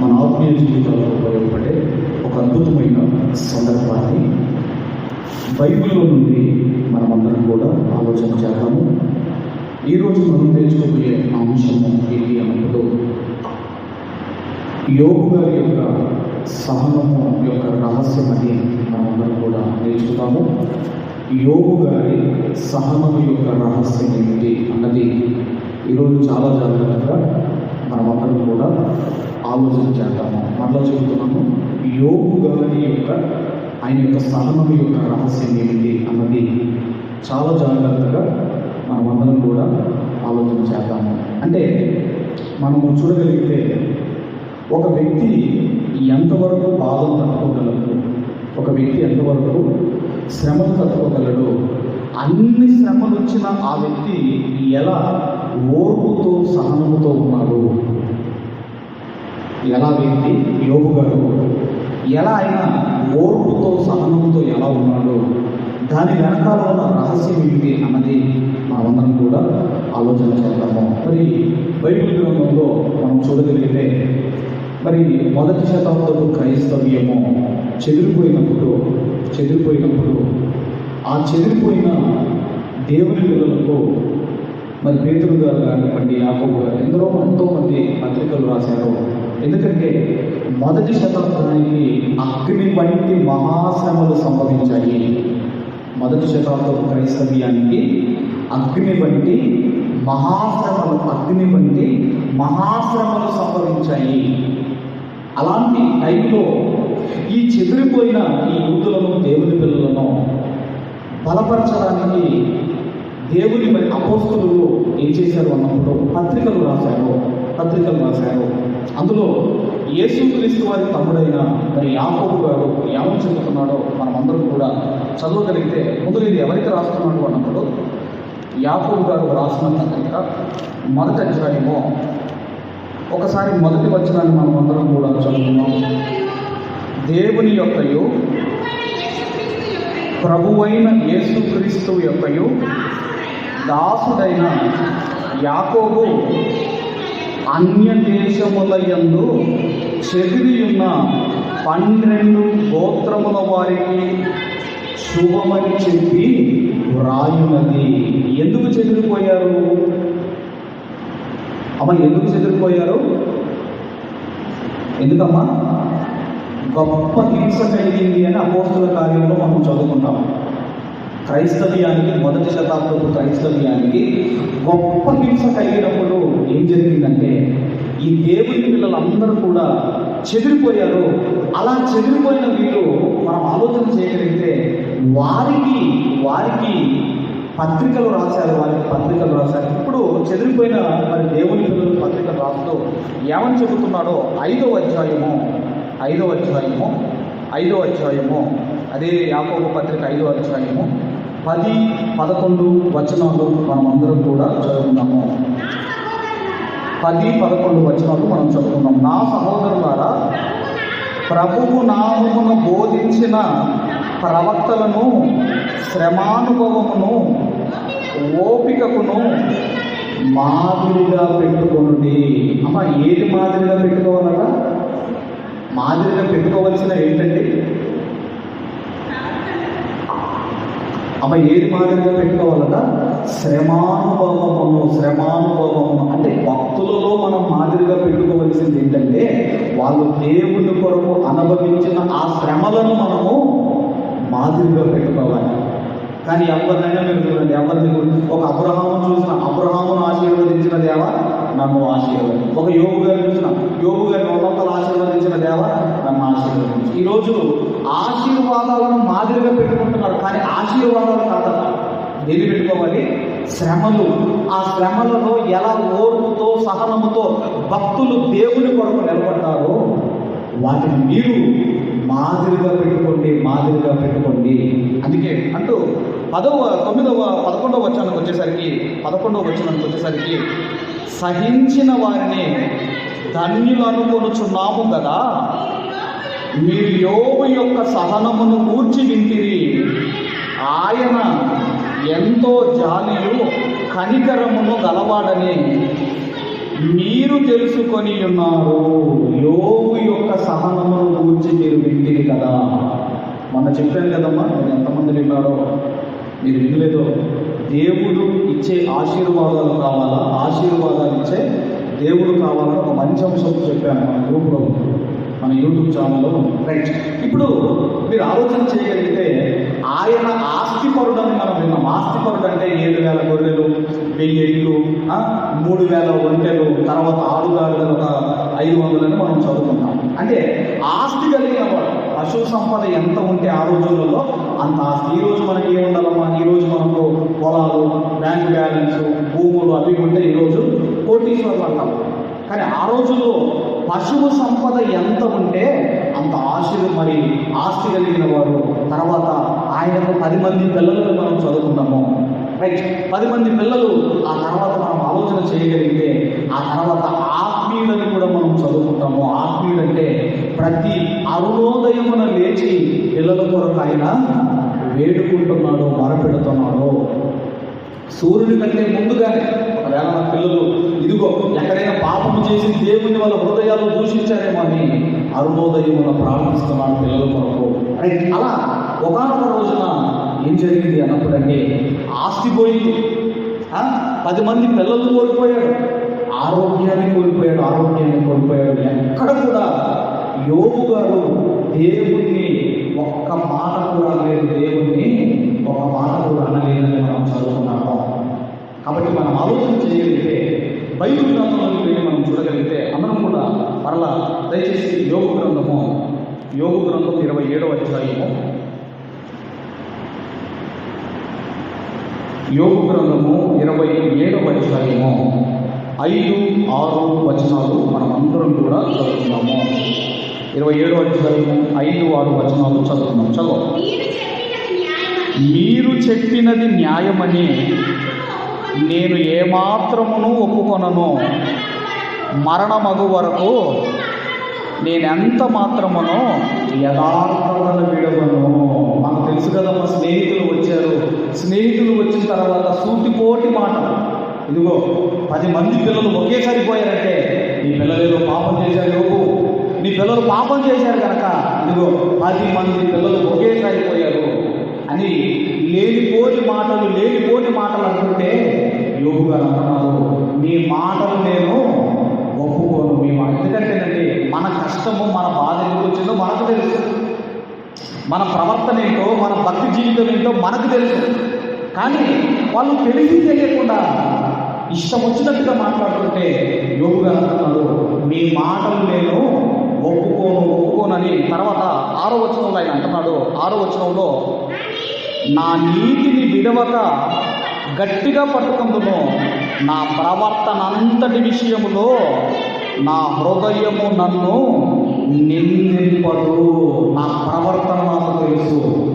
మన ఆత్మీయ జీవితంలో ఉపయోగపడే ఒక అద్భుతమైన సందర్భాన్ని బైబిల్లో నుండి మనమందరం కూడా ఆలోచన చేద్దాము. ఈరోజు మనం తెలుసుకోబోయే అంశము ఏంటి అన్నప్పుడు యోగు గారి యొక్క సహనము యొక్క రహస్యం అని మనమందరం కూడా నేర్చుకున్నాము యోగు గారి సహనము యొక్క రహస్యం ఏమిటి అన్నది ఈరోజు చాలా జాగ్రత్తగా మనమందరం కూడా ఆలోచన చేద్దాము. మరలా చెబుతున్నాము యోగు యొక్క ఆయన యొక్క సహనం యొక్క రహస్యం ఏమిటి అన్నది చాలా జాగ్రత్తగా మనమందరం కూడా ఆలోచన చేద్దాము. అంటే మనము చూడగలిగితే ఒక వ్యక్తి ఎంతవరకు బాధలు తట్టుకోగలడు ఒక వ్యక్తి ఎంతవరకు శ్రమలు తట్టుకోగలడు అన్ని శ్రమలు వచ్చిన ఆ వ్యక్తి ఎలా ఓర్పుతో సహనముతో ఉన్నాడు? ఎలా వ్యక్తి? యోగు గారు ఎలా ఆయన ఓర్పుతో సహనంతో ఎలా ఉన్నాడో దాని వెనకాల ఉన్న రహస్యం ఏమిటి అన్నది మనమందరం కూడా ఆలోచన చేద్దాము. మరి బైబిల్ గ్రంథంలో మనం చూడగలిగితే మరి మొదటి శతాబ్దపు క్రైస్తవ్యము చెదిరిపోయినప్పుడు చెదిరిపోయినప్పుడు ఆ చెదిరిపోయిన దేవుని పిల్లలకు మరి పేతులు గారు కానివ్వండి యాకోబు గారు ఎందరో ఎంతోమంది పత్రికలు రాశారు. ఎందుకంటే మొదటి శతాబ్దానికి అగ్ని వంటి మహాశ్రమలు సంభవించాయి. మొదటి శతాబ్దం క్రైస్తవ్యానికి అగ్ని వంటి మహాశ్రమలు అగ్ని వంటి మహాశ్రమలు సంభవించాయి. అలాంటి టైంలో ఈ చెదిరిపోయిన ఈ యూతులను దేవుని పిల్లలను బలపరచడానికి దేవుని మరి అపోస్తులు ఏం చేశారు అన్నప్పుడు పత్రికలు రాశారు. పత్రికలు రాశారు. అందులో యేసుక్రీస్తు వారి తమ్ముడైన మరి యాకోబు గారు ఏమని చెబుతున్నాడో మనమందరం కూడా చదవగలిగితే ముందు ఇది ఎవరికి రాస్తున్నాడు అన్నప్పుడు యాకోబు గారు రాసిన పత్రిక మొదటి అధ్యాయము. ఒకసారి మొదటి వచనాన్ని మనం అందరం కూడా చదువుతున్నాం దేవుని యొక్కయు ప్రభువైన యేసుక్రీస్తు యొక్కయు దాసుడైన యాకోబు అన్య దేశముల యందు చెదిరియున్న పన్నెండు గోత్రముల వారికి శుభమని చెప్పి వ్రాయున్నది ఎందుకు చెదిరిపోయారు? అమ్మ ఎందుకు చెదిరిపోయారు? ఎందుకమ్మా? గొప్ప హింస కలిగింది అని అపోస్తుల కార్యంలో మనం చదువుకుంటాం. క్రైస్తవ్యానికి మొదటి శతాబ్దపు క్రైస్తవ్యానికి గొప్ప హింస కలిగినప్పుడు ఏం జరిగిందంటే ఈ దేవుని పిల్లలందరూ కూడా చెదిరిపోయారు. అలా చెదిరిపోయిన వీళ్ళు మనం ఆలోచన చేయగలిగితే వారికి వారికి పత్రికలు రాశారు వారికి పత్రికలు రాశారు. ఇప్పుడు చెదిరిపోయిన మరి దేవుని పిల్లలు పత్రికలు రాస్తూ ఏమని చెబుతున్నాడో ఐదో అధ్యాయము ఐదో అధ్యాయము ఐదో అధ్యాయము అదే యాకోబ పత్రిక ఐదో అధ్యాయము పది పదకొండు వచనాలు మనమందరం కూడా చదువుకున్నాము పది పదకొండు వచనాలు మనం చదువుకున్నాం నా సహోదరులారా ప్రభువు నామమును బోధించిన ప్రవక్తలను శ్రమానుభవమును ఓపికకును మాదిరిగా పెట్టుకొనుడి. అమ్మ ఏది మాదిరిగా పెట్టుకోవాలట మాదిరిగా పెట్టుకోవలసిన ఏంటండి? అమ్మ ఏది మాదిరిగా పెట్టుకోవాలట? శ్రమానుభవమును శ్రమానుభవము. అంటే భక్తులలో మనం మాదిరిగా పెట్టుకోవలసింది ఏంటంటే వాళ్ళు దేవుని కొరకు అనుభవించిన ఆ శ్రమలను మనము మాదిరిగా పెట్టుకోవాలి. కానీ ఎవరినైనా మీరు చూడండి ఎవరిని ఒక అబ్రహాము చూసిన అబ్రహామును ఆశీర్వదించిన దేవ? నన్ను ఆశీర్వదించి ఒక యోగు గారిని చూసిన యోగు గారిని ఉన్నతలు ఆశీర్వదించిన దేవ? నన్ను ఆశీర్వదించి. ఈ రోజు ఆశీర్వాదాలను ఆశీర్వాదాలు కాదట. ఏది పెట్టుకోవాలి శ్రమలు. ఆ శ్రమలలో ఎలా ఓర్పుతో సహనముతో భక్తులు దేవుని కొరకు నిలబడతారో వాటిని మీరు మాదిరిగా పెట్టుకోండి మాదిరిగా పెట్టుకోండి. అందుకే అంటూ పదవ తొమ్మిదవ పదకొండవ వచ్చానికి వచ్చేసరికి పదకొండవ వచ్చానికి వచ్చేసరికి సహించిన వారిని ధన్యులు అనుకొనుచున్నాము కదా. మీరు యోగు యొక్క సహనమును కూర్చి వింటిరి. ఆయన ఎంతో జాలియు కనికరమును గలవాడని మీరు తెలుసుకొని ఉన్నారు. యోగు యొక్క సహనమును గురించి మీరు వింటిని కదా. మొన్న చెప్పాను కదమ్మా నేను ఎంతమంది విన్నారో? మీరు వినలేదో? దేవుడు ఇచ్చే ఆశీర్వాదాలు కావాలా? ఆశీర్వాదాలు ఇచ్చే దేవుడు కావాలని ఒక మంచి అంశం చెప్పాను మన గ్రూప్లో. మన యూట్యూబ్ ఛానల్లో రైట్ ఇప్పుడు మీరు ఆలోచన చేయగలిగితే ఆయన ఆస్తిపరుడని మనం విన్నాం. ఆస్తిపరుడు అంటే ఏడు వేల గొర్రెలు వెయ్యి ఎడ్లు మూడు వేల ఒంటెలు తర్వాత ఆరు గాడిదలు ఒక ఐదు వందలని మనం చదువుకుంటాం. అంటే ఆస్తి కలిగిన వాడు పశు సంపద ఎంత ఉంటే ఆ రోజులలో అంత ఆస్తి. ఈ రోజు మనకి ఏముండాలమ్మా? ఈ రోజు మనకు పొలాలు బ్యాంక్ బ్యాలెన్స్ భూములు అవి ఉంటే ఈరోజు కోటీశ్వరులు అంటాం కానీ ఆ రోజుల్లో పశువు సంపద ఎంత ఉంటే అంత ఆశలు మరి ఆస్తి కలిగిన వారు తర్వాత ఆయనకు పది మంది పిల్లలను మనం చదువుకున్నాము రైట్ పది మంది పిల్లలు ఆ తర్వాత మనం ఆలోచన చేయగలిగితే ఆ తర్వాత ఆత్మీయులని కూడా మనం చదువుకుంటాము. ఆత్మీయుడంటే ప్రతి అరుణోదయమున లేచి పిల్లల కొరకు ఆయన వేడుకుంటున్నాడు మరపెడుతున్నాడు. సూర్యుడి కంటే ముందుగానే ఒకవేళ మన పిల్లలు ఇదిగో ఎక్కడైనా పాపము చేసి దేవుని వాళ్ళ హృదయాలు దూషించారేమో అని అరుణోదయమున ప్రార్థిస్తున్నాడు పిల్లల కొరకు. అని అలా ఒకనొక రోజున ఏం జరిగింది అన్నప్పుడంటే ఆస్తి పోయింది. పది మంది పిల్లలు కోల్పోయాడు ఆరోగ్యాన్ని కోల్పోయాడు ఆరోగ్యాన్ని కోల్పోయాడు. ఎక్కడ కూడా యోగు గారు దేవుణ్ణి ఒక్క మాట కూడా లేదు దేవుణ్ణి ఒక మాట కూడా కాబట్టి మనం ఆలోచన చేయగలిగితే బైబిల్ గ్రంథంలోకి వెళ్ళి మనం చూడగలిగితే అందరం కూడా మరలా దయచేసి యోగ గ్రంథము యోగ గ్రంథం ఇరవై ఏడవ అధ్యాయము. యోగ గ్రంథము ఇరవై ఏడవ అధ్యాయము. ఐదు ఆరు వచనాలు మనం అందరం కూడా చదువుతున్నాము ఇరవై ఏడో అధ్యాయము ఐదు ఆరు వచనాలు చదువుతున్నాం చదువు. మీరు చెప్పినది న్యాయమని. మీరు చెప్పినది న్యాయమని నేను ఏమాత్రమును ఒప్పుకొనను. మరణమగు వరకు నేనెంత మాత్రమును యథార్థతను విడవను. మాకు తెలుసు కదా మా స్నేహితులు వచ్చారు. స్నేహితులు వచ్చిన తర్వాత సూటిపోటి మాట. ఇదిగో పది మంది పిల్లలు ఒకేసారి పోయారంటే నీ పిల్లలు ఏదో పాపం చేశారు లోపు నీ పిల్లలు పాపం చేశారు కనుక ఇదిగో పది మంది పిల్లలు ఒకేసారి పోయారు. అని లేనిపోని మాటలు లేనిపోని మాటలు అంటుంటే యోగు గారు అంటున్నారు మీ మాటలు నేను ఒప్పుకోను మీ మాట. ఎందుకంటేనండి మన కష్టము మన బాధ ఎందుకు వచ్చిందో మనకు తెలుసు. మన ప్రవర్తన ఏంటో మన భక్తి జీవితం ఏంటో మనకు తెలుసు. కానీ వాళ్ళు తెలిసి తెలియకుండా ఇష్టం వచ్చినట్టుగా మాట్లాడుతుంటే యోగు గారు అంటున్నారు మీ మాటలు నేను ఒప్పుకోను ఒప్పుకోనని. తర్వాత ఆరో వచనంలో ఆయన అంటున్నాడు ఆరో వచనంలో నా నీతిని విడవక గట్టిగా పట్టుకుందును. నా ప్రవర్తన అంతటి విషయములో నా హృదయము నన్ను నిందింపదు నా ప్రవర్తన నాకు తెలుసు.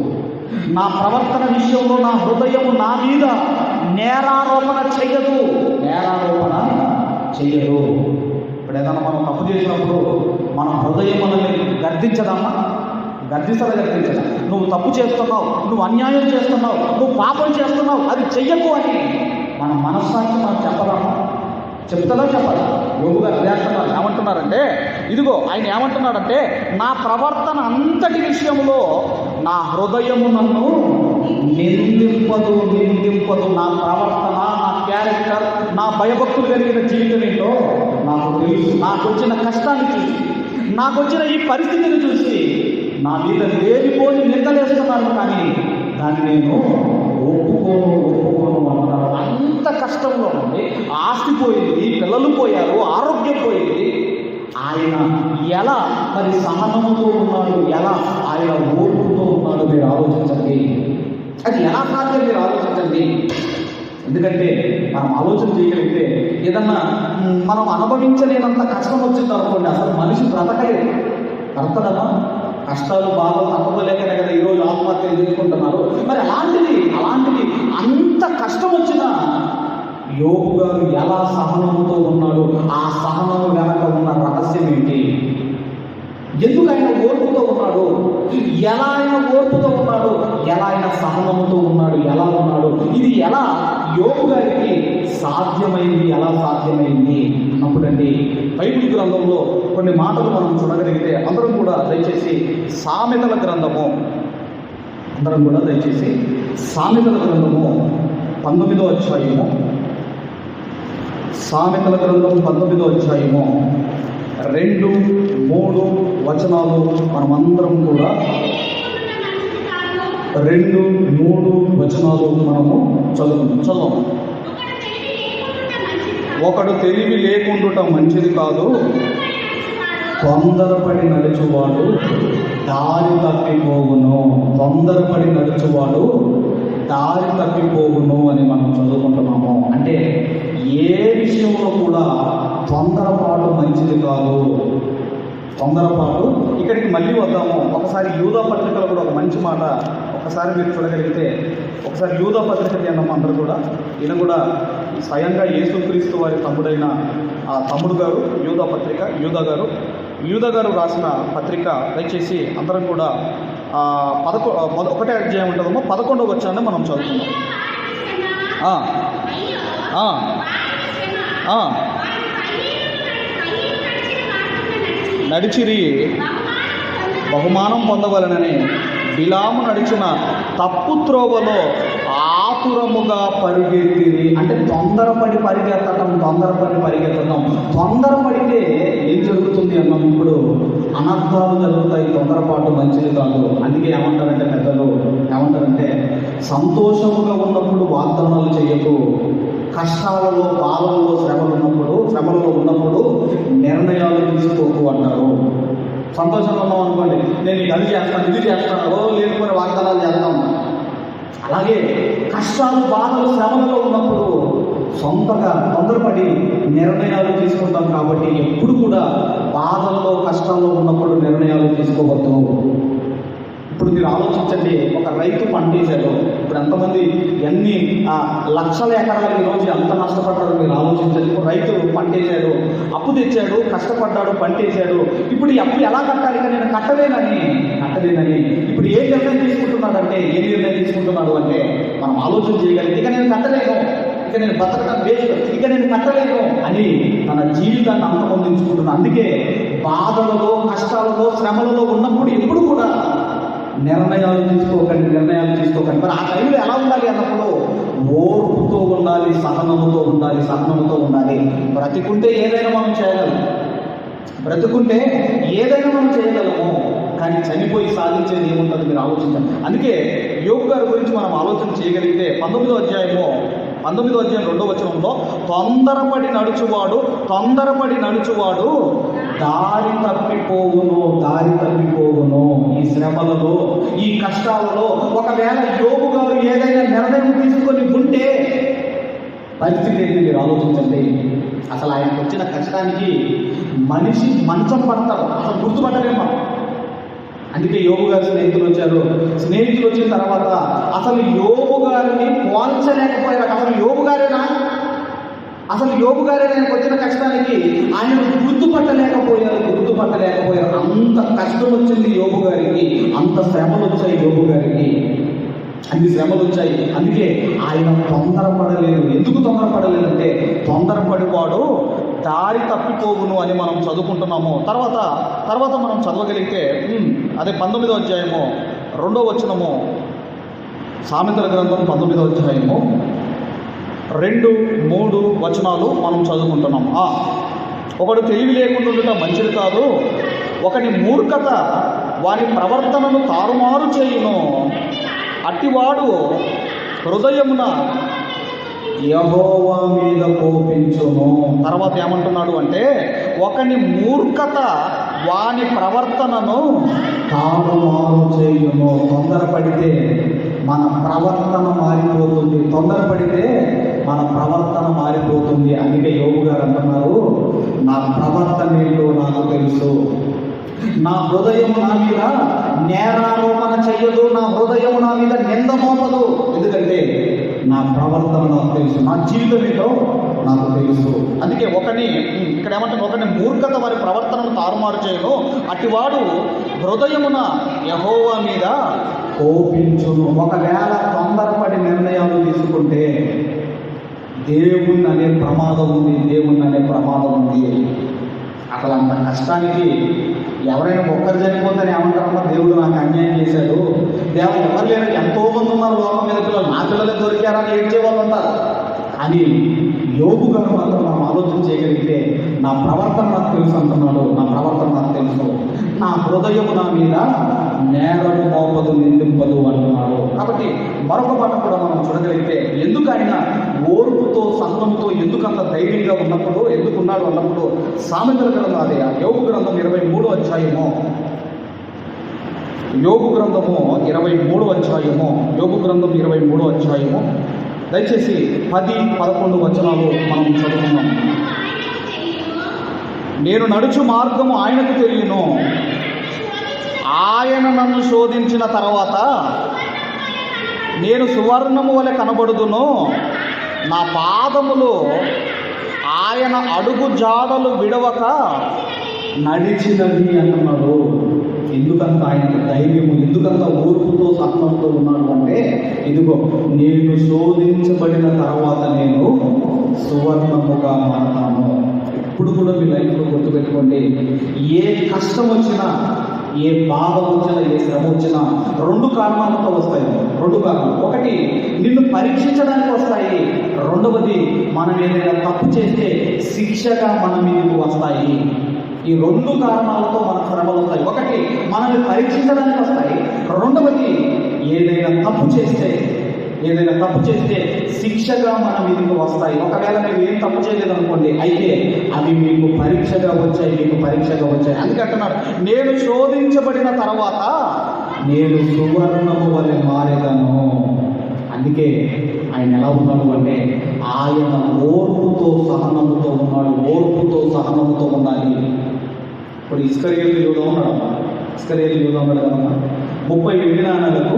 నా ప్రవర్తన విషయంలో నా హృదయము నా మీద నేరారోపణ చెయ్యదు. నేరారోపణ చెయ్యదు. ఇప్పుడు ఏదైనా మనం తప్పు చేసినప్పుడు మన హృదయం మనల్ని గర్దించదమ్మా గర్దిస్తదా గర్దించదా నువ్వు తప్పు చేస్తున్నావు నువ్వు అన్యాయం చేస్తున్నావు నువ్వు పాపం చేస్తున్నావు అది చెయ్యకు అని మన మనస్సాక్షి మనం చెప్పదమ్మా చెప్తారా చెప్పాలా యోగు గారు అదే అంటున్నారు. ఏమంటున్నారంటే ఇదిగో ఆయన ఏమంటున్నాడంటే నా ప్రవర్తన అంతటి విషయంలో నా హృదయము నన్ను నిందింపదు నిందింపదు. నా ప్రవర్తన నా క్యారెక్టర్ నా భయభక్తులు కలిగిన జీవితం ఏంటో నాకు తెలుసు. నాకు వచ్చిన కష్టాన్ని చూసి నాకు వచ్చిన ఈ పరిస్థితిని చూసి నా మీద లేనిపోని నిందలేస్తున్నాను కానీ దాన్ని నేను ఒప్పుకోను ఒప్పుకోను అంటారు. అంత కష్టంలో ఉంది ఆస్తి పోయింది పిల్లలు పోయారు ఆరోగ్యం పోయింది. ఆయన ఎలా మరి సహనంతో ఉన్నాడు ఎలా ఆయన ఓర్పుతో ఉన్నాడు మీరు ఆలోచించండి. అది ఎలా సాధ్యం మీరు ఆలోచించండి. ఎందుకంటే మనం ఆలోచన చేయగలిగితే ఏదన్నా మనం అనుభవించలేనంత కష్టం వచ్చింది అనుకోండి అసలు మనిషి బ్రతకలేదు. బ్రతడమా కష్టాలు బాగా తప్పలేకనే కదా ఈరోజు ఆత్మహత్యలు చేసుకుంటున్నారు మరి అలాంటిది అలాంటిది అంత కష్టం వచ్చినా యోగు గారు ఎలా సహనంతో ఉన్నాడు? ఆ సహనం వెనక ఉన్న రహస్యం ఏంటి? ఎందుకు ఆయన ఓర్పుతో ఉన్నాడు? ఎలా ఆయన ఓర్పుతో ఉన్నాడు. ఎలా ఆయన సహనంతో ఉన్నాడు. ఎలా ఉన్నాడు? ఇది ఎలా? యోగు గారికి సాధ్యమైంది. ఎలా సాధ్యమైంది? అప్పుడండి బైబిల్ గ్రంథంలో కొన్ని మాటలు మనం చూడగలిగితే అందరం కూడా దయచేసి సామెతల గ్రంథము అందరం కూడా దయచేసి సామెతల గ్రంథము పంతొమ్మిదో అధ్యాయము. సామెతల గ్రంథం పంతొమ్మిదో అధ్యాయము. రెండు మూడు వచనాలు మనమందరం కూడా రెండు మూడు వచనాలు మనము చదువుకుందాం చదవం ఒకడు తెలివి లేకుండుట మంచిది కాదు. తొందరపడి నడుచువాడు దారి తప్పిపోవును. తొందరపడి నడుచువాడు దారి తప్పిపోవును అని మనం చదువుకుంటున్నాము. అంటే ఏ విషయంలో కూడా తొందరపాటు మంచిది కాదు. తొందరపాటు. ఇక్కడికి మళ్ళీ వద్దాము. ఒకసారి యూదా పత్రికలో కూడా ఒక మంచి మాట ఒకసారి మీరు చూడగలిగితే ఒకసారి యూదా పత్రిక తీద్దాం అందరూ కూడా ఈయన కూడా స్వయంగా యేసుక్రీస్తు వారి తమ్ముడైన ఆ తమ్ముడు గారు యూదా పత్రిక యూదా గారు. యూదా గారు రాసిన పత్రిక దయచేసి అందరం కూడా పదకొ ఒకటే అధ్యాయం ఉంటుందమ్మో పదకొండవ వచ్చాన్ని మనం చదువుకుందాం ఆ, ఆ, ఆ, నడిచిరి. బహుమానం పొందవలనని బిలాము నడిచిన తప్పు త్రోవలో ఆతురముగా పరిగెత్తిరి. అంటే తొందరపడి పరిగెత్తటం తొందరపడి పరిగెత్తడం తొందరపడితే ఏం జరుగుతుంది అన్నాం ఇప్పుడు? అనర్థాలు జరుగుతాయి తొందరపాటు మంచిది కాదు. అందుకే ఏమంటారంటే పెద్దలు ఏమంటారంటే సంతోషముగా ఉన్నప్పుడు వాగ్దానాలు చేయకు. కష్టాలలో బాధలలో శ్రమలు ఉన్నప్పుడు శ్రమలలో ఉన్నప్పుడు నిర్ణయాలు తీసుకోకు అంటారు. సంతోషంగా ఉన్నాం అనుకోండి నేను ఇది అది చేస్తాను ఇది చేస్తాను ఓ లేకపోతే వాగ్దానాలు చేస్తాం. అలాగే కష్టాలు బాధలు శ్రమలో ఉన్నప్పుడు సొంతగా తొందరపడి నిర్ణయాలు తీసుకుంటాం కాబట్టి ఎప్పుడు కూడా బాధల్లో కష్టంలో ఉన్నప్పుడు నిర్ణయాలు తీసుకోవద్దు. ఇప్పుడు మీరు ఆలోచించండి ఒక రైతు పండించారు ఇప్పుడు ఎంతమంది ఎన్ని లక్షల ఎకరాలు ఈరోజు ఎంత నష్టపడ్డారో మీరు ఆలోచించండి. ఇప్పుడు రైతు పంటేశాడు అప్పు తెచ్చాడు కష్టపడ్డాడు పంటేశాడు ఇప్పుడు ఈ అప్పు ఎలా కట్టాలి? నేను కట్టలేనని కట్టలేనని. ఇప్పుడు ఏ నిర్ణయం తీసుకుంటున్నాడంటే ఏ నిర్ణయం తీసుకుంటున్నాడు అంటే మనం ఆలోచన చేయగలిగితే ఇక నేను కట్టలేను. ఇక నేను బతకడం వేస్ట్. ఇక నేను కట్టలేను అని తన జీవితాన్ని అంతమొందించుకుంటున్నాను అందుకే బాధలలో కష్టాలలో శ్రమలలో ఉన్నప్పుడు ఎప్పుడు కూడా నిర్ణయాలు తీసుకోకండి నిర్ణయాలు తీసుకోకండి. మరి ఆ టైంలో ఎలా ఉండాలి అన్నప్పుడు? ఓర్పుతో ఉండాలి సహనముతో ఉండాలి సహనముతో ఉండాలి. బ్రతికుంటే ఏదైనా మనం చేయగలం. బ్రతుకుంటే ఏదైనా మనం చేయగలము కానీ చనిపోయి సాధించేది ఏముంటుంది మీరు ఆలోచించండి. అందుకే యోగు గారి గురించి మనం ఆలోచన చేయగలిగితే పంతొమ్మిదో అధ్యాయము పంతొమ్మిదో అధ్యాయం రెండో వచనంలో తొందరపడి నడుచువాడు తొందరపడి నడుచువాడు దారి తప్పిపోవును దారి తప్పిపోవును. ఈ శ్రమలలో ఈ కష్టాలలో ఒకవేళ యోగు గారు ఏదైనా నిర్ణయం తీసుకొని ఉంటే పరిస్థితి ఏంటి మీరు ఆలోచించండి? అసలు ఆయనకు వచ్చిన కష్టానికి మనిషి మంచం పడతారు. అసలు గుర్తుపట్టలేమా అందుకే యోగు గారు స్నేహితులు వచ్చారు. స్నేహితులు వచ్చిన తర్వాత అసలు యోగు గారిని పోల్చలేకపోయారు. అసలు యోగు గారేనా? అసలు యోగు గారే ఆయనకు వచ్చిన కష్టానికి ఆయన గుర్తుపట్టలేకపోయారు గుర్తుపట్టలేకపోయారు. అంత కష్టం వచ్చింది యోగు గారికి అంత శ్రమలు వచ్చాయి యోగు గారికి. అన్ని శ్రమలు వచ్చాయి. అందుకే ఆయన తొందరపడలేదు. ఎందుకు తొందరపడలేదంటే తొందరపడివాడు దారి తప్పిపోవును అని మనం చదువుకుంటున్నాము. తర్వాత తర్వాత మనం చదవగలిగితే అదే పంతొమ్మిదో అధ్యాయము రెండో వచనము సామెతల గ్రంథం పంతొమ్మిదో అధ్యాయము రెండు మూడు వచనాలు మనం చదువుకుంటున్నాం. ఆ, ఒకడు తెలివి లేకుండా ఉండటం మంచిది కాదు. ఒకని మూర్ఖత వాని ప్రవర్తనను తారుమారు చేయును. అట్టివాడు హృదయమున యహోవా మీద కోపించును. తర్వాత ఏమంటున్నాడు అంటే ఒకని మూర్ఖత వాని ప్రవర్తనను తారుమారు చేయును తొందరపడితే మన ప్రవర్తన మారిపోతుంది. తొందరపడితే మన ప్రవర్తన మారిపోతుంది. అందుకే యోగు గారు అంటున్నారు నా ప్రవర్తన ఏంటో నాకు తెలుసు. నా హృదయం నా మీద నేరారోపణ చెయ్యదు. నా హృదయం నా మీద నింద మోపదు. ఎందుకంటే నా ప్రవర్తన నాకు తెలుసు. నా జీవితం ఏంటో నాకు తెలుసు. అందుకే ఒకని ఇక్కడ ఏమంటే ఒకని మూర్ఖత వారి ప్రవర్తనను తారుమారు చేయను. అటివాడు హృదయమున యహోవా మీద కోపించును. ఒకవేళ తొందరపడి నిర్ణయాలు తీసుకుంటే దేవుణ్ణి అనే ప్రమాదం ఉంది దేవుణ్ణి అనే ప్రమాదం ఉంది. అసలు అంత కష్టానికి ఎవరైనా ఒక్కరు చనిపోతే ఏమంటారమ్మా? దేవుడు నాకు అన్యాయం చేశాడు. దేవుడు ఎవరు లేరు? ఎంతో మంది ఉన్నారు లోకం మీద పిల్లలు. నా పిల్లలే దొరికారని ఏడ్చే వాళ్ళు ఉంటారు. కానీ యోగు గారు మాత్రం మనం ఆలోచన చేయగలిగితే నా ప్రవర్తన నాకు తెలుసు అంటున్నాడు. నా ప్రవర్తన నాకు తెలుసు. నా హృదయం నా మీద నేరము మోపదు నిందింపదు అంటున్నాడు. కాబట్టి మరొక పాట కూడా మనం చూడగలిగితే ఎందుకు ఆయన ఓర్పుతో సంఘంతో ఎందుకంత ధైర్యంగా ఉన్నప్పుడు ఎందుకున్నాడు అన్నప్పుడు సామెతల గ్రంథం అదే. యోగ గ్రంథం ఇరవై మూడు అధ్యాయము. యోగు గ్రంథము ఇరవై మూడు అధ్యాయము. యోగు గ్రంథం ఇరవై మూడు అధ్యాయము. దయచేసి పది పదకొండు వచనాలు మనం చదువుకుందాం. నేను నడుచు మార్గము ఆయనకు తెలియను. ఆయన నన్ను శోధించిన తర్వాత నేను సువర్ణము వలె కనబడుదును. నా పాదములు ఆయన అడుగు జాడలు విడవక నడిచినవి అంటున్నాడు ఎందుకంత ఆయన ధైర్యము ఎందుకంత ఓర్పుతో సత్వంతో ఉన్నాడు అంటే ఇదిగో నేను శోధించబడిన తర్వాత నేను సువర్ణముగా మారతాను. ఇప్పుడు కూడా మీ లైఫ్లో గుర్తుపెట్టుకోండి. ఏ కష్టం వచ్చినా ఏ బాధ వచ్చినా ఏ శ్రమ వచ్చినా రెండు కారణాలతో వస్తాయి. రెండు కారణాలు. ఒకటి నిన్ను పరీక్షించడానికి వస్తాయి. రెండవది మనం ఏదైనా తప్పు చేస్తే శిక్షగా మన మీదకు వస్తాయి. ఈ రెండు కారణాలతో మన శ్రమలు వస్తాయి. ఒకటి మనల్ని పరీక్షించడానికి వస్తాయి. రెండవది ఏదైనా తప్పు చేస్తే ఏదైనా తప్పు చేస్తే శిక్షగా మన మీదకి వస్తాయి. ఒకవేళ మేము ఏం తప్పు చేయలేదు అనుకోండి అయితే అవి మీకు పరీక్షగా వచ్చాయి మీకు పరీక్షగా వచ్చాయి. అందుకంటున్నాడు నేను శోధించబడిన తర్వాత నేను సువర్ణము వలె మారేదను. అందుకే ఆయన ఎలా ఉన్నాడు అంటే ఆయన ఓర్పుతో సహనముతో ఉన్నాడు ఓర్పుతో సహనముతో ఉండాలి. ఇప్పుడు ఇస్కరియలు యూదా ఉన్నాడు ఇస్కరియలు యూదా ఉన్నాడు కదా ముప్పై విజ్ఞానాలకు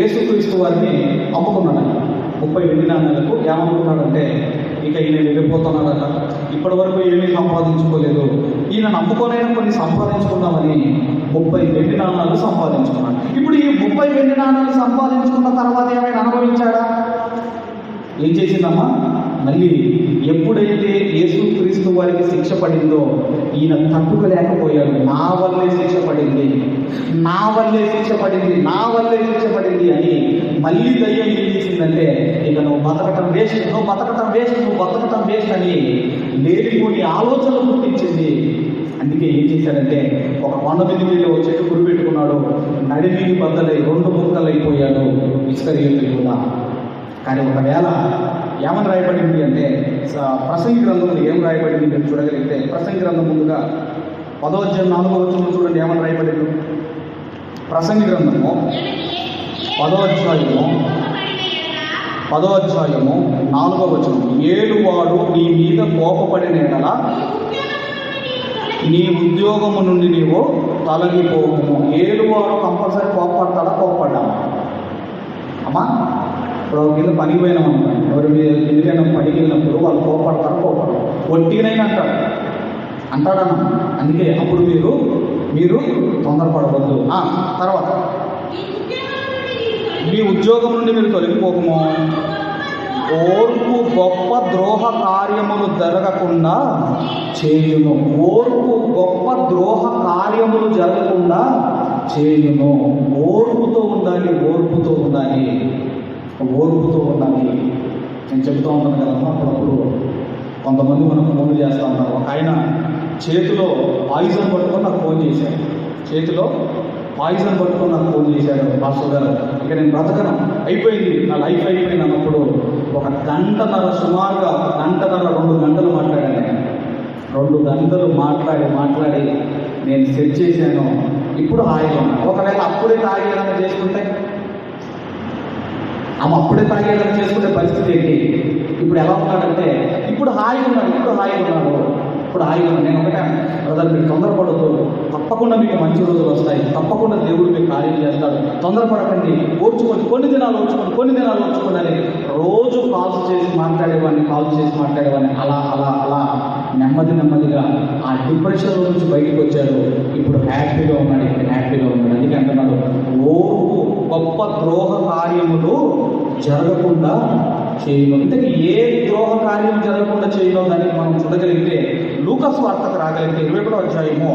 యేసుక్రీస్తు వారిని అమ్ముకున్నాడు. ముప్పై వెండి నాణ్యాలకు ఏమనుకున్నాడంటే ఇక ఈయన వెళ్ళిపోతున్నాడట. ఇప్పటి వరకు ఏమీ సంపాదించుకోలేదు. ఈయన నమ్ముకొనైనా కొన్ని సంపాదించుకుందామని ముప్పై వెండి నాణాలు సంపాదించుకున్నాడు. ఇప్పుడు ఈ ముప్పై వెండి నాణాలు సంపాదించుకున్న తర్వాత ఏమైనా అనుభవించాడా? ఏం చేసిందమ్మా? మళ్ళీ ఎప్పుడైతే యేసుక్రీస్తు వారికి శిక్ష పడిందో ఈయన తట్టుకోలేకపోయాడు. నా వల్లే శిక్ష పడింది. నా వల్లే శిక్ష పడింది. నా వల్లే శిక్ష పడింది అని మళ్ళీ దయ్యం ఏం చేసిందంటే ఇక నువ్వు బతకటం వేస్ట్. నువ్వు బతకటం వేస్ట్. నువ్వు బతకటం వేస్ట్ అని లేనిపోని ఆలోచనలు పుట్టించింది. అందుకే ఏం చేశాడంటే ఒక కొండ మీద మీద ఒక చెట్టు గురి పెట్టుకున్నాడు. నడిమీది బద్దలై రెండు ముక్కలైపోయాడు. ఇస్కరియలు కూడా. కానీ ఒకవేళ ఏమని రాయబడింది అంటే స- ప్రసంగి గ్రంథంలో ఏం రాయబడింది మీరు చూడగలిగితే ప్రసంగి గ్రంథం ముందుగా పదోధ్యాయం నాలుగో వచ్చిన చూడండి ఏమని రాయబడింది? ప్రసంగి గ్రంథము పదో పదోధ్యాయము పదో అధ్యాయము నాలుగో వచనం. ఏలువాడు నీ మీద కోపపడిన ఎడల నీ ఉద్యోగము నుండి నీవు తొలగిపోము ఏలువాడు కంపల్సరీ కోపపడతాడా కోపపడ్డామా? అమ్మా ఇప్పుడు ఒక కింద పనికి పోయినాం ఎదురైన ఎవరి మీద ఎందుకైనా పనికి వెళ్ళినప్పుడు వాళ్ళు కోపడతారు కోపడతారు ఒట్టినైనా అంటాడు అంటాడన్న అందుకే అప్పుడు మీరు మీరు తొందరపడవద్దు. తర్వాత. మీ ఉద్యోగం నుండి మీరు తొలగిపోకము. ఓర్పు గొప్ప ద్రోహ కార్యములు జరగకుండా చేయును ఓర్పు గొప్ప ద్రోహ కార్యములు జరగకుండా చేయును ఓర్పుతో ఉండాలి ఓర్పుతో ఉండాలి. ఓర్పుతో ఉండాలి. నేను చెబుతూ ఉంటాను కదమ్మా అప్పుడప్పుడు కొంతమంది మనకు ఫోన్లు చేస్తూ ఉంటారు ఒక ఆయన చేతిలో పాయిజన్ పట్టుకొని నాకు ఫోన్ చేశాడు. చేతిలో పాయిజన్ పట్టుకొని నాకు ఫోన్ చేశాడు మాస్టర్ గారు. ఇక నేను బ్రతకను. అయిపోయింది. నా లైఫ్ అయిపోయింది అన్నప్పుడు ఒక గంటన్నర సుమారుగా గంటన్నర రెండు గంటలు మాట్లాడాను రెండు గంటలు మాట్లాడి మాట్లాడి నేను సెట్ చేశాను. ఇప్పుడు హాయిగా ఉన్నాను. ఒకవేళ అప్పుడే తాగేదాన్ని చేసుకుంటే ఆమె అప్పుడే తాగేలా చేసుకునే పరిస్థితి ఏంటి? ఇప్పుడు ఎలా ఉన్నాడంటే ఇప్పుడు హాయిగా ఉన్నాడు ఇప్పుడు హాయిగా ఉన్నాడు. ఇప్పుడు హాయిగా ఉన్నాడు. నేను ఒకటే బ్రదర్ మీరు తొందరపడద్దు. తప్పకుండా మీకు మంచి రోజులు వస్తాయి. తప్పకుండా దేవుడు మీకు కార్యం చేస్తాడు. తొందరపడకండి. ఓర్చుకోండి. కొన్ని దినాలు ఓర్చుకోండి. కొన్ని దినాలు ఓర్చుకోండి అని రోజు కాల్స్ చేసి మాట్లాడేవాడిని కాల్స్ చేసి మాట్లాడేవాడిని. అలా అలా అలా. నెమ్మది నెమ్మదిగా ఆ డిప్రెషన్ నుంచి బయటకు వచ్చారు. ఇప్పుడు హ్యాపీగా ఉన్నాడు ఇక్కడ హ్యాపీగా ఉన్నాడు. అందుకే అంటున్నాడు ఓర్పు గొప్ప ద్రోహ కార్యములు జరగకుండా చేయను. ఇంతకీ ఏ ద్రోహ కార్యం జరగకుండా చేయగలం దానికి మనం చూడగలిగితే లూకస్ వార్తకు రాగలిగితే ఇరవై ఒకటో అధ్యాయము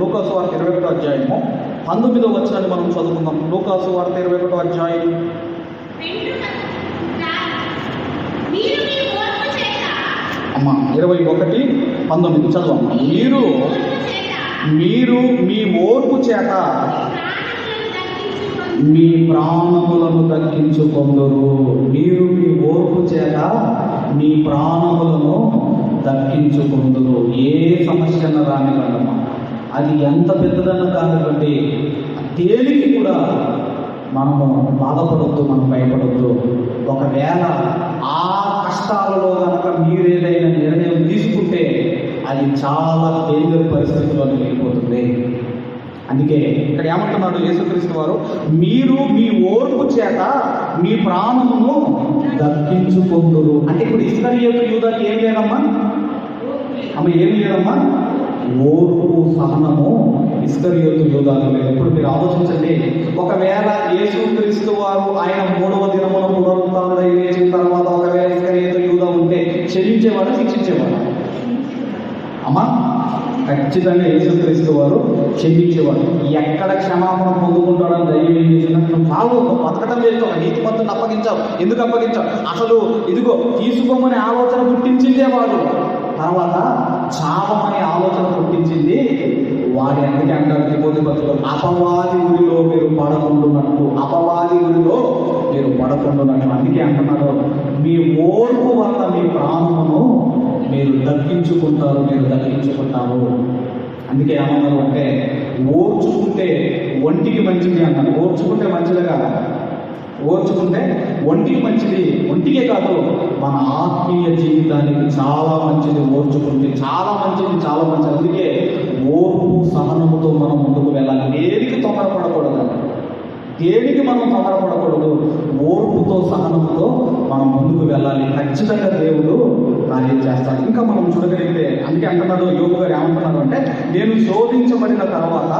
లూకస్ వార్త ఇరవై ఒకటో అధ్యాయము పంతొమ్మిదో వచ్చాన్ని మనం చదువుకుందాం. లూకాసు వార్త ఇరవై ఒకటో అధ్యాయం మీరు మీ ఓర్పు చేత అమ్మ ఇరవై ఒకటి పంతొమ్మిది. చదవమ్మ మీరు మీరు మీ ఓర్పు చేత మీ ప్రాణములను దక్కించుకొందరు. మీరు మీ ఓర్పు చేత మీ ప్రాణములను దక్కించుకొందరు. ఏ సమస్యను రానివ్వండమ్మా అది ఎంత పెద్దదన్న కానివ్వండి తేలికి కూడా మనము బాధపడద్దు మనం భయపడద్దు. ఒకవేళ కష్టాలలో కనుక మీరు ఏదైనా నిర్ణయం తీసుకుంటే అది చాలా డేంజర్ పరిస్థితిలో వెళ్ళిపోతుంది. అందుకే ఇక్కడ ఏమంటున్నాడు యేసుక్రీస్తు వారు? మీరు మీ ఓర్పు చేత మీ ప్రాణమును దక్కించుకుందురు. అంటే ఇప్పుడు ఇస్కరియోతు యూదాకి ఏం లేదమ్మా? అమ్మ ఏం లేదమ్మా? ఓర్పు సహనము ఇస్కరియోతు యూదాకు లేదు. ఇప్పుడు మీరు ఆలోచించండి. ఒకవేళ యేసుక్రీస్తు వారు ఆయన మూడవ దినమున పునరుత్థానుడై లేచిన తర్వాత ఒకవేళ క్షమించేవాడా శిక్షించేవాడా? అమ్మా ఖచ్చితంగా యేసుక్రీస్తు వారు క్షమించేవాడు. ఎక్కడ క్షమాపణ పొందుకుంటాడని ధైర్యం చిన్న చేసినట్టు చాలు నువ్వు బతకటం లేదు ఒక నీతి పంతుని అప్పగించావు. ఎందుకు అప్పగించావు? అసలు ఇదిగో తీసుకోమని ఆలోచన పుట్టించిందే వాడు. తర్వాత చావమనే ఆలోచన పుట్టించింది వాడి అందుకే అంటారు తిరుపతి పత్రికలో అపవాది ఊరిలో మీరు పడకుండున్నట్టు అపవాది గుడిలో పడకుండా పడకుండున్నట్టు అందుకే అంటున్నారు మీ ఓర్పు వల్ల మీ ప్రాణమును మీరు దక్కించుకుంటారు మీరు దక్కించుకుంటారు. అందుకే ఏమన్నారు అంటే ఓర్చుకుంటే ఒంటికి మంచిది అన్నారు ఓర్చుకుంటే మంచిదే కాదు. ఓర్చుకుంటే ఒంటికి మంచిది. ఒంటికే కాదు మన ఆత్మీయ జీవితానికి చాలా మంచిది. ఓర్చుకుంటే చాలా మంచిది చాలా మంచిది. అందుకే ఓర్పు సహనముతో మనం ముందుకు వెళ్ళాలి. దేనికి తొందరపడకూడదు? దేనికి మనం తొందరపడకూడదు? ఓర్పుతో సహనముతో మనం ముందుకు వెళ్ళాలి. ఖచ్చితంగా దేవుడు కార్యం చేస్తాడు. ఇంకా మనం చూడగలిగితే అందుకే అంటున్నాడు యోగు గారు ఏమంటున్నాడు అంటే నేను శోధించబడిన తర్వాత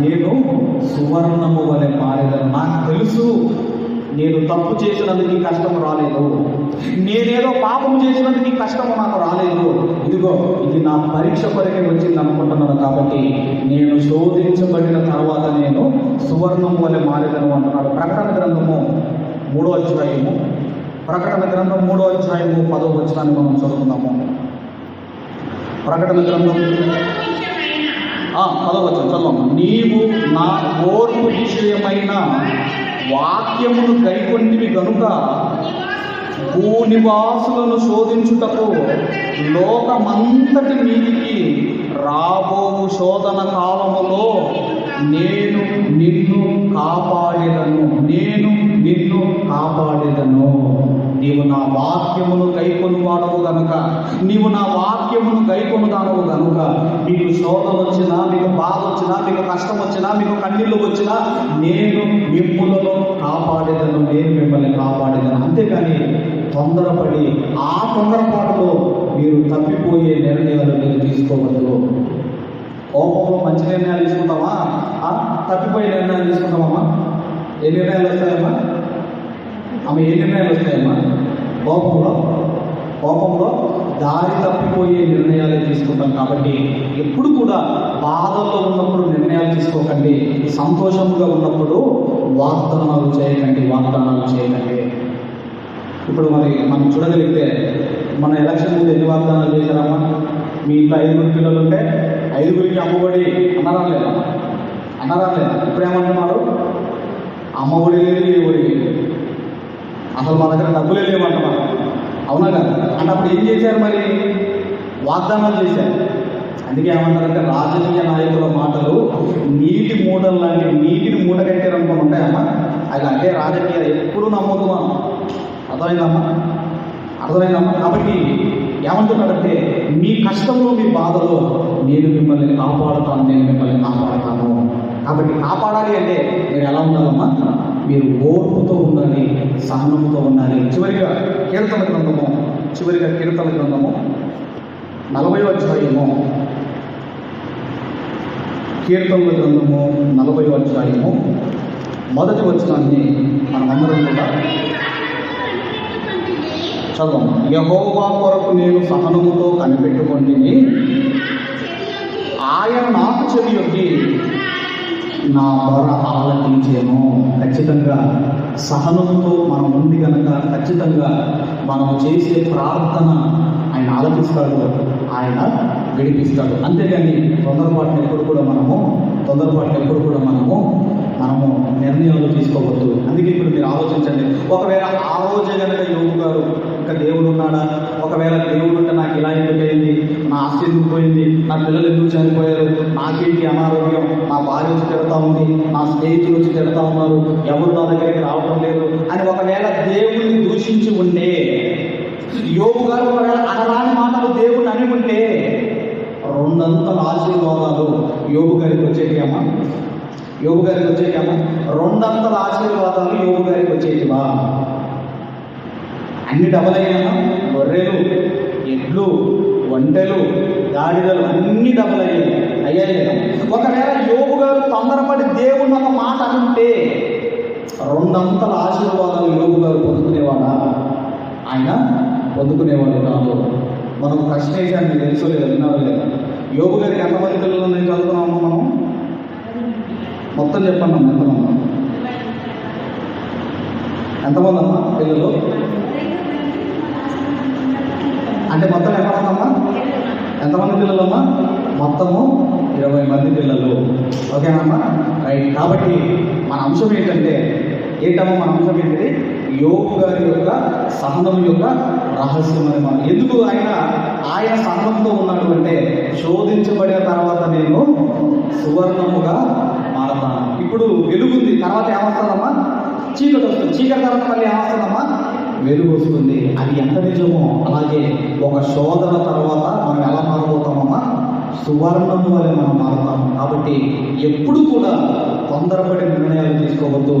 నేను సువర్ణము వలె మారేదని. నాకు తెలుసు నేను తప్పు చేసినందుకు ఈ కష్టం రాలేదు. నేనేదో పాపం చేసినందుకు ఈ కష్టం నాకు రాలేదు. ఇదిగో ఇది నా పరీక్ష కొరకే వచ్చింది అనుకుంటున్నాను కాబట్టి నేను శోధించబడిన తర్వాత నేను సువర్ణం వలె మారేదను అంటున్నాడు. ప్రకటన గ్రంథము మూడో అధ్యాయము. ప్రకటన గ్రంథం మూడో అధ్యాయము పదో వచనాన్ని మనం చదువుకుందాము. ప్రకటన గ్రంథం. పదో ఆ, చదువు నీవు నా ఓర్పు విషయమైన వాక్యమును కైకొంటివి కనుక భూనివాసులను శోధించుటకు లోకమంతటి మీదికి రాబోవు శోధన కాలములో నేను నిన్ను కాపాడేదను నేను నిన్ను కాపాడేదను. నీవు నా వాక్యమును కైకొని వాడవు గనుక నీవు నా వాక్యమును కైకొని దానవు గనుక మీకు శోధన వచ్చినా మీకు బాధ వచ్చినా మీకు కష్టం వచ్చినా మీకు కన్నీళ్ళు వచ్చినా నేను మిమ్ములను కాపాడేదను నేను మిమ్మల్ని కాపాడేదను. అంతేకాని తొందరపడి ఆ తొందరపాటులో మీరు తప్పిపోయే నిర్ణయాలు మీరు తీసుకోవద్దు. కోపంలో మంచి నిర్ణయాలు తీసుకుంటామా? తప్పిపోయే నిర్ణయాలు తీసుకుంటామమ్మా. ఏ నిర్ణయాలు వస్తాయమ్మా? ఆమె ఏ నిర్ణయాలు వస్తాయమ్మా? కోపంలో. కోపంలో దారి తప్పిపోయే నిర్ణయాలు తీసుకుంటాం కాబట్టి ఎప్పుడు కూడా బాధల్లో ఉన్నప్పుడు నిర్ణయాలు తీసుకోకండి సంతోషంగా ఉన్నప్పుడు వాగ్దానాలు చేయకండి వాగ్దానాలు చేయకండి ఇప్పుడు మరి మనం చూడగలిగితే మన ఎలక్షన్ ముందు ఎన్ని వాగ్దానాలు చేశారమ్మా? మీ ఇంట్లో ఐదుగురు పిల్లలు ఉంటే ఐదుగురికి అమ్మఒడి అన్నారా లేదా? అన్నారా లేదా? ఇప్పుడేమంటున్నారు అమ్మఒడి లేదు ఏ ఒడి అసలు మా దగ్గర డబ్బులే లేవంటున్నారు. అవునా కదా? అంటే అప్పుడు ఏం చేశారు మరి? వాగ్దానాలు చేశారు. అందుకే ఏమంటారంటే రాజకీయ నాయకుల మాటలు నీటి మూటలు లాంటి నీటిని మూట కట్టారనుకుని ఉంటాయమ్మా. అది అంటే రాజకీయ ఎప్పుడు నమ్మదు మనం. అర్థమైందమ్మా? అర్థమైందమ్మా? కాబట్టి ఏమంటున్నాడంటే మీ కష్టంలో మీ బాధలో నేను మిమ్మల్ని కాపాడుతాను నేను మిమ్మల్ని కాపాడుతాను. కాబట్టి కాపాడాలి అంటే మీరు ఎలా ఉండాలమ్మా? మీరు ఓర్పుతో ఉండాలి సహనంతో ఉండాలి. చివరిగా కీర్తన గ్రంథము చివరిగా కీర్తన గ్రంథము నలభై అధ్యాయము. కీర్తనల గ్రంథము నలభై అధ్యాయము. మొదటి వచనాన్ని మనమందరం కూడా చదువు యహోవా కొరకు నేను సహనముతో కనిపెట్టుకొని ఆయన నాకు చెవి నా మొర ఆలకించేను. ఖచ్చితంగా సహనంతో మనం ఉంది కనుక ఖచ్చితంగా మనం చేసే ప్రార్థన ఆయన ఆలకిస్తాడు. ఆయన గడిపిస్తాడు అంతేగాని తొందరపాటును ఎప్పుడు కూడా మనము తొందరపాటును ఎప్పుడు కూడా మనము మనము నిర్ణయాలు తీసుకోవద్దు. అందుకే ఇప్పుడు మీరు ఆలోచించండి. ఒకవేళ ఆ రోజే కనుక యోగు గారు దేవుడు ఉన్నాడా ఒకవేళ దేవుడు ఉంటే నాకు ఇలా ఎందుకు అయింది నా ఆస్తి ఎందుకు పోయింది? నా పిల్లలు ఎందుకు చనిపోయారు? నాకేంటి అనారోగ్యం? నా భార్య వచ్చి తిడతా ఉంది. నా స్నేహితులు వచ్చి తిడతా ఉన్నారు. ఎవరు నా దగ్గరికి రావటం లేదు. అని ఒకవేళ దేవుడిని దూషించి ఉంటే యోగు గారు ఒకవేళ అనరాని మాటలు దేవుడు అని ఉంటే రెండంతల ఆశీర్వాదాలు యోగు గారికి వచ్చేటమ్మా యోగు గారికి వచ్చేటమ్మా రెండంతల ఆశీర్వాదాలు యోగు గారికి వచ్చేటివా? అన్ని డబల్ అయ్యామా గొర్రెలు ఎడ్లు ఒంటెలు గాడిదలు అన్ని డబల్ అయ్యాయి అయ్యాయి ఒకవేళ యోగు గారు తొందరపడి దేవుడు ఒక మాట అంటే రెండంతల ఆశీర్వాదాలు యోగు గారు పొందుకునేవాడా? ఆయన పొందుకునేవాడు కాదు. మనం ప్రశ్న వేసాను మీకు తెలుసో లేదు విన్నారో లేదా యోగు గారికి ఎంతమంది పిల్లలు నేను చదువుతున్నాము మనం? మొత్తం చెప్పండి ఎంతమంది ఎంతమంది అమ్మా పిల్లలు? అంటే మొత్తం ఎంతమందమ్మా ఎంతమంది పిల్లలమ్మా? మొత్తము ఇరవై మంది పిల్లలు. ఓకేనమ్మా? రైట్. కాబట్టి మన అంశం ఏంటంటే ఏంటమ్మా మన అంశం ఏంటిది? యోగు గారి యొక్క సహనం యొక్క రహస్యం అని మనం ఎందుకు ఆయన ఆయన సహనంతో ఉన్నాడు అంటే శోధించబడిన తర్వాత నేను సువర్ణముగా మారతాను. ఇప్పుడు వెలుగుంది. తర్వాత ఏమొస్తుందమ్మా? చీకటి వస్తుంది. చీకటి తర్వాత మళ్ళీ ఏమొస్తుందమ్మా? వెలుగు వస్తుంది అది ఎంత నిజమో అలాగే ఒక శోధన తర్వాత మనం ఎలా మారబోతామమ్మా సువర్ణము వలె మనం మారుతాము. కాబట్టి ఎప్పుడు కూడా తొందరపడి నిర్ణయాలు తీసుకోవద్దు.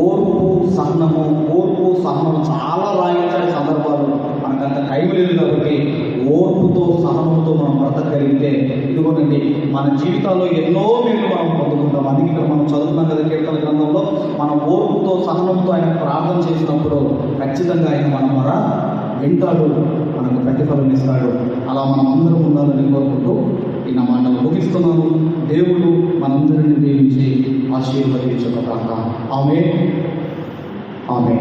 ఓర్పు సహనము ఓర్పు సహనం చాలా రాయించాలి సందర్భాలు. మనకంత అంత టైం లేదు కాబట్టి ఓర్పుతో సహనంతో మనం బ్రతకగలిగితే ఇదిగోనండి మన జీవితాల్లో ఎన్నో మేలు మనం పొందుకుంటాం. అందుకే ఇక్కడ మనం చదువుతున్నాం కదా కీర్తన గ్రంథంలో మనం ఓర్పుతో సహనంతో ఆయన ప్రార్థన చేసినప్పుడు ఖచ్చితంగా ఆయన మన మొర వింటాడు మనకు ప్రతిఫలం ఇస్తాడు. అలా మనం అందరం ఉండాలని కోరుకుంటూ ఈ నా మాటలు ముగిస్తున్నాను. దేవుడు మనందరిని దీవించి ఆశీర్వదించుకుంటాం ఆమె ఆమె